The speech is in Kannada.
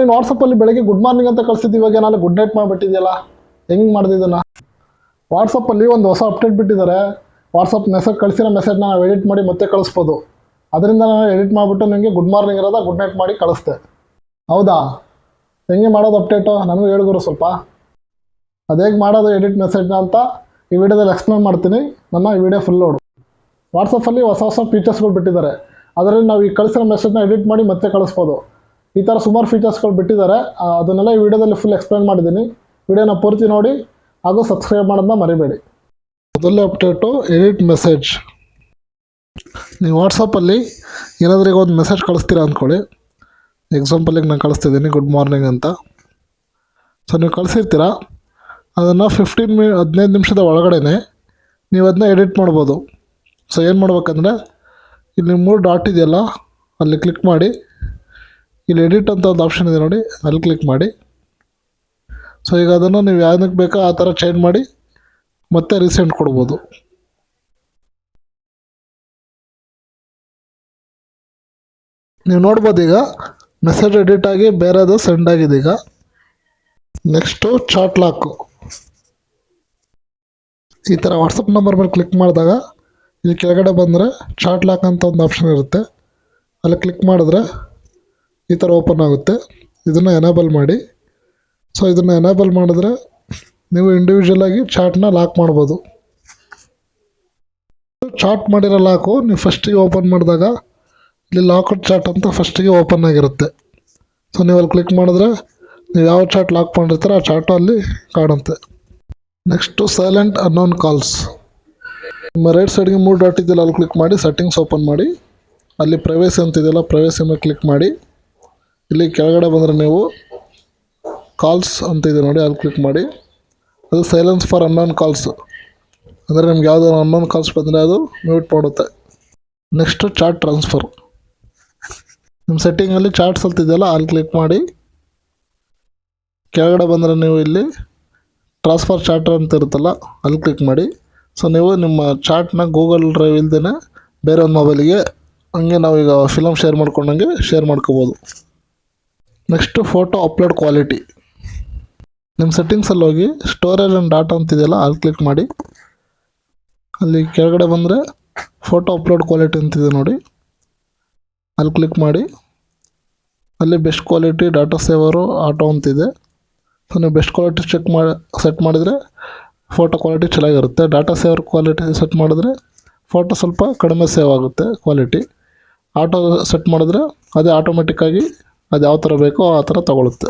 ನೀನು ವಾಟ್ಸಪ್ಪಲ್ಲಿ ಬೆಳಗ್ಗೆ ಗುಡ್ ಮಾರ್ನಿಂಗ್ ಅಂತ ಕಳಿಸಿದ್ದು ಇವಾಗ ಏನಾದ್ರು ಗುಡ್ ನೈಟ್ ಮಾಡಿಬಿಟ್ಟಿದೆಯಲ್ಲ, ಹೆಂಗೆ ಮಾಡಿದಿದ್ದನ್ನ ವಾಟ್ಸಪ್ಪಲ್ಲಿ ಒಂದು ಹೊಸ ಅಪ್ಡೇಟ್ ಬಿಟ್ಟಿದ್ದಾರೆ. ವಾಟ್ಸಪ್ ಮೆಸೇಜ್ ಕಳಿಸಿರೋ ಮೆಸೇಜ್ನ ನಾವು ಎಡಿಟ್ ಮಾಡಿ ಮತ್ತೆ ಕಳಿಸ್ಬೋದು. ಅದರಿಂದ ನಾನು ಎಡಿಟ್ ಮಾಡಿಬಿಟ್ಟು ನಿಮಗೆ ಗುಡ್ ಮಾರ್ನಿಂಗ್ ಇರೋದ ಗುಡ್ ನೈಟ್ ಮಾಡಿ ಕಳಿಸ್ದೆ. ಹೌದಾ? ಹೆಂಗೆ ಮಾಡೋದು ಅಪ್ಡೇಟು ನನಗೂ ಹೇಳಿದ್ರು ಸ್ವಲ್ಪ. ಅದು ಹೇಗೆ ಮಾಡೋದು ಎಡಿಟ್ ಮೆಸೇಜ್ನ ಅಂತ ಈ ವಿಡಿಯೋದಲ್ಲಿ ಎಕ್ಸ್ಪ್ಲೇನ್ ಮಾಡ್ತೀನಿ. ನನ್ನ ಈ ವಿಡಿಯೋ ಫುಲ್ ನೋಡು. ವಾಟ್ಸಪ್ಪಲ್ಲಿ ಹೊಸ ಹೊಸ ಫೀಚರ್ಸ್ಗಳು ಬಿಟ್ಟಿದ್ದಾರೆ. ಅದರಲ್ಲಿ ನಾವು ಈ ಕಳಿಸಿರೋ ಮೆಸೇಜ್ನ ಎಡಿಟ್ ಮಾಡಿ ಮತ್ತೆ ಕಳಿಸ್ಬೋದು. ಈ ಥರ ಸುಮಾರು ಫೀಚರ್ಸ್ಗಳು ಬಿಟ್ಟಿದ್ದಾರೆ. ಅದನ್ನೆಲ್ಲ ಈ ವಿಡಿಯೋದಲ್ಲಿ ಫುಲ್ ಎಕ್ಸ್ಪ್ಲೈನ್ ಮಾಡಿದ್ದೀನಿ. ವಿಡಿಯೋನ ಪೂರ್ತಿ ನೋಡಿ ಹಾಗೂ ಸಬ್ಸ್ಕ್ರೈಬ್ ಮಾಡೋದನ್ನ ಮರಿಬೇಡಿ. ಮೊದಲನೇ ಅಪ್ಡೇಟು ಎಡಿಟ್ ಮೆಸೇಜ್ ನೀವು ವಾಟ್ಸಪ್ಪಲ್ಲಿ ಏನಾದರೂ ಈಗ ಒಂದು ಮೆಸೇಜ್ ಕಳಿಸ್ತೀರಾ ಅಂದ್ಕೊಳ್ಳಿ ಎಕ್ಸಾಂಪಲಿಗೆ ನಾನು ಕಳಿಸ್ತಿದ್ದೀನಿ ಗುಡ್ ಮಾರ್ನಿಂಗ್ ಅಂತ. ಸೊ ನೀವು ಕಳಿಸಿರ್ತೀರ? ಅದನ್ನು ಫಿಫ್ಟೀನ್ ಮಿ ಹದಿನೈದು ನಿಮಿಷದ ಒಳಗಡೆ ನೀವು ಅದನ್ನ ಎಡಿಟ್ ಮಾಡ್ಬೋದು. ಸೊ ಏನು ಮಾಡ್ಬೇಕಂದ್ರೆ, ಇಲ್ಲಿ ಮೂರು ಡಾಟ್ ಇದೆಯಲ್ಲ, ಅಲ್ಲಿ ಕ್ಲಿಕ್ ಮಾಡಿ ಇಲ್ಲಿ ಎಡಿಟ್ ಅಂತ ಒಂದು ಆಪ್ಷನ್ ಇದೆ ನೋಡಿ. ಅಲ್ಲಿ ಕ್ಲಿಕ್ ಮಾಡಿ. ಸೊ ಈಗ ಅದನ್ನು ನೀವು ಯಾವುದಕ್ಕೆ ಬೇಕೋ ಆ ಥರ ಚೇಂಜ್ ಮಾಡಿ. ಮತ್ತೆ ರೀಸೆಂಟ್ ಕೊಡ್ಬೋದು. ನೀವು ನೋಡ್ಬೋದು ಈಗ. ಮೆಸೇಜ್ ಎಡಿಟ್ ಆಗಿ ಬೇರೆದು ಸೆಂಡ್ ಆಗಿದೆ ಈಗ. ನೆಕ್ಸ್ಟು ಚಾಟ್ ಲಾಕು ಈ ಥರ ವಾಟ್ಸಪ್ ನಂಬರ್ ಮೇಲೆ ಕ್ಲಿಕ್ ಮಾಡಿದಾಗ ಇಲ್ಲಿ ಕೆಳಗಡೆ ಬಂದರೆ ಚಾಟ್ ಲಾಕ್ ಅಂತ ಒಂದು ಆಪ್ಷನ್ ಇರುತ್ತೆ. ಅಲ್ಲಿ ಕ್ಲಿಕ್ ಮಾಡಿದ್ರೆ ಈ ಥರ ಓಪನ್ ಆಗುತ್ತೆ. ಇದನ್ನು ಎನೇಬಲ್ ಮಾಡಿ. ಸೊ ಇದನ್ನು ಎನೇಬಲ್ ಮಾಡಿದ್ರೆ ನೀವು ಇಂಡಿವಿಜುವಲ್ ಆಗಿ ಲಾಕ್ ಮಾಡ್ಬೋದು. ಚಾಟ್ ಮಾಡಿರೋ ಲಾಕು ನೀವು ಫಸ್ಟಿಗೆ ಓಪನ್ ಮಾಡಿದಾಗ ಇಲ್ಲಿ ಲಾಕ್ಡ್ ಚಾಟ್ ಅಂತ ಫಸ್ಟಿಗೆ ಓಪನ್ ಆಗಿರುತ್ತೆ. ಸೊ ನೀವು ಅಲ್ಲಿ ಕ್ಲಿಕ್ ಮಾಡಿದ್ರೆ ನೀವು ಯಾವ ಚಾಟ್ ಲಾಕ್ ಮಾಡಿರ್ತೀರೋ ಆ ಚಾಟು ಅಲ್ಲಿ ಕಾಣುತ್ತೆ. ನೆಕ್ಸ್ಟು ಸೈಲೆಂಟ್ ಅನ್ನೋನ್ ಕಾಲ್ಸ್ ನಿಮ್ಮ ರೈಟ್ ಸೈಡ್ಗೆ ಮೂರು ಡಾಟ್ ಇದೆಯಲ್ಲ, ಅಲ್ಲಿ ಕ್ಲಿಕ್ ಮಾಡಿ ಸೆಟ್ಟಿಂಗ್ಸ್ ಓಪನ್ ಮಾಡಿ. ಅಲ್ಲಿ ಪ್ರೈವೇಸಿ ಅಂತಿದೆಯಲ್ಲ ಪ್ರೈವೇಸಿ ಮೇಲೆ ಕ್ಲಿಕ್ ಮಾಡಿ. ಇಲ್ಲಿ ಕೆಳಗಡೆ ಬಂದರೆ ನೀವು ಕಾಲ್ಸ್ ಅಂತ ಇದೆ ನೋಡಿ, ಅಲ್ಲಿ ಕ್ಲಿಕ್ ಮಾಡಿ. ಅದು ಸೈಲೆನ್ಸ್ ಫಾರ್ ಅನ್ನೋನ್ ಕಾಲ್ಸ್ ಅಂದರೆ ನಿಮ್ಗೆ ಯಾವುದೋ ಅನ್ನೋನ್ ಕಾಲ್ಸ್ ಬಂದರೆ ಅದು ಮ್ಯೂಟ್ ಮಾಡುತ್ತೆ. ನೆಕ್ಸ್ಟು ಚಾಟ್ ಟ್ರಾನ್ಸ್ಫರ್ ನಿಮ್ಮ ಸೆಟ್ಟಿಂಗಲ್ಲಿ ಚಾಟ್ ಅಂತ ಇದೆಯಲ್ಲ, ಅಲ್ಲಿ ಕ್ಲಿಕ್ ಮಾಡಿ. ಕೆಳಗಡೆ ಬಂದರೆ ನೀವು ಇಲ್ಲಿ ಟ್ರಾನ್ಸ್ಫರ್ ಚಾಟ್ ಅಂತ ಇರುತ್ತಲ್ಲ, ಅಲ್ಲಿ ಕ್ಲಿಕ್ ಮಾಡಿ. ಸೊ ನೀವು ನಿಮ್ಮ ಚಾಟ್ನ ಗೂಗಲ್ ಡ್ರೈವ್ ಇಲ್ದೇ ಬೇರೆ ಒಂದು ಮೊಬೈಲಿಗೆ ಹಂಗೆ ನಾವೀಗ ಫಿಲಮ್ ಶೇರ್ ಮಾಡ್ಕೊಂಡಂಗೆ ಶೇರ್ ಮಾಡ್ಕೋಬೋದು. ನೆಕ್ಸ್ಟು ಫೋಟೋ ಅಪ್ಲೋಡ್ ಕ್ವಾಲಿಟಿ ನಿಮ್ಮ ಸೆಟ್ಟಿಂಗ್ಸಲ್ಲಿ ಹೋಗಿ ಸ್ಟೋರೇಜ್ ಆ್ಯಂಡ್ ಡಾಟಾ ಅಂತಿದೆಯಲ್ಲ ಅಲ್ಲಿ ಕ್ಲಿಕ್ ಮಾಡಿ. ಅಲ್ಲಿ ಕೆಳಗಡೆ ಬಂದರೆ ಫೋಟೋ ಅಪ್ಲೋಡ್ ಕ್ವಾಲಿಟಿ ಅಂತಿದೆ ನೋಡಿ. ಅಲ್ಲಿ ಕ್ಲಿಕ್ ಮಾಡಿ. ಅಲ್ಲಿ best quality data saver auto ಅಂತಿದೆ ಸೊ ನೀವು ಬೆಸ್ಟ್ ಕ್ವಾಲಿಟಿ ಚೆಕ್ ಮಾಡಿ ಸೆಟ್ ಮಾಡಿದರೆ ಫೋಟೋ ಕ್ವಾಲಿಟಿ ಚೆನ್ನಾಗಿರುತ್ತೆ. ಡಾಟಾ ಸೇವರ್ ಕ್ವಾಲಿಟಿ ಸೆಟ್ ಮಾಡಿದ್ರೆ ಫೋಟೋ ಸ್ವಲ್ಪ ಕಡಿಮೆ ಸೇವ್ ಆಗುತ್ತೆ ಕ್ವಾಲಿಟಿ ಆಟೋ ಸೆಟ್ ಮಾಡಿದ್ರೆ, ಅದೇ ಆಟೋಮೆಟಿಕ್ಕಾಗಿ ಅದು ಯಾವ ಥರ ಬೇಕೋ ಆ ಥರ ತಗೊಳುತ್ತೆ